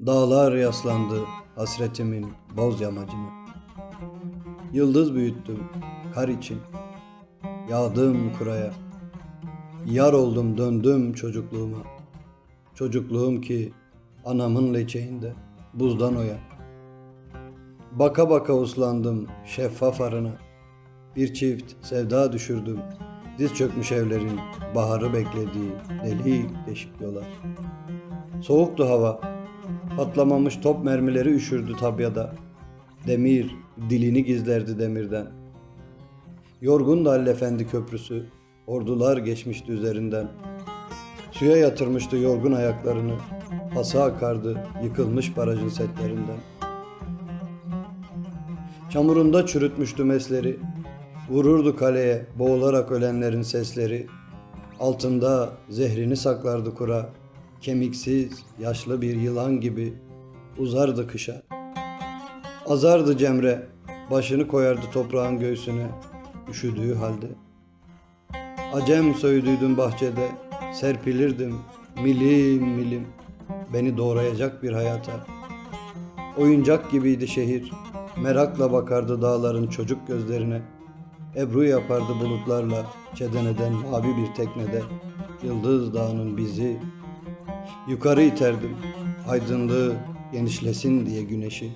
Dağlar yaslandı hasretimin boz yamacına. Yıldız büyüttüm kar için. Yağdım kuraya. Yar oldum döndüm çocukluğuma. Çocukluğum ki anamın leçeğinde buzdan oya. Baka baka uslandım şeffaf arına. Bir çift sevda düşürdüm. Diz çökmüş evlerin baharı beklediği delik deşik yola. Soğuktu hava. Patlamamış top mermileri üşürdü tabyada. Demir dilini gizlerdi demirden. Yorgun da Halil Efendi köprüsü. Ordular geçmişti üzerinden. Suya yatırmıştı yorgun ayaklarını. Pası akardı yıkılmış barajın setlerinden. Çamurunda çürütmüştü mesleri. Vururdu kaleye boğularak ölenlerin sesleri. Altında zehrini saklardı kura. Kemiksiz, yaşlı bir yılan gibi uzardı kışa. Azardı Cemre, başını koyardı toprağın göğsüne, üşüdüğü halde. Acem söydüydüm bahçede, serpilirdim milim milim, beni doğrayacak bir hayata. Oyuncak gibiydi şehir, merakla bakardı dağların çocuk gözlerine. Ebru yapardı bulutlarla, çedeneden mavi bir teknede, Yıldız Dağı'nın bizi. Yukarı iterdim, aydınlığı genişlesin diye güneşi.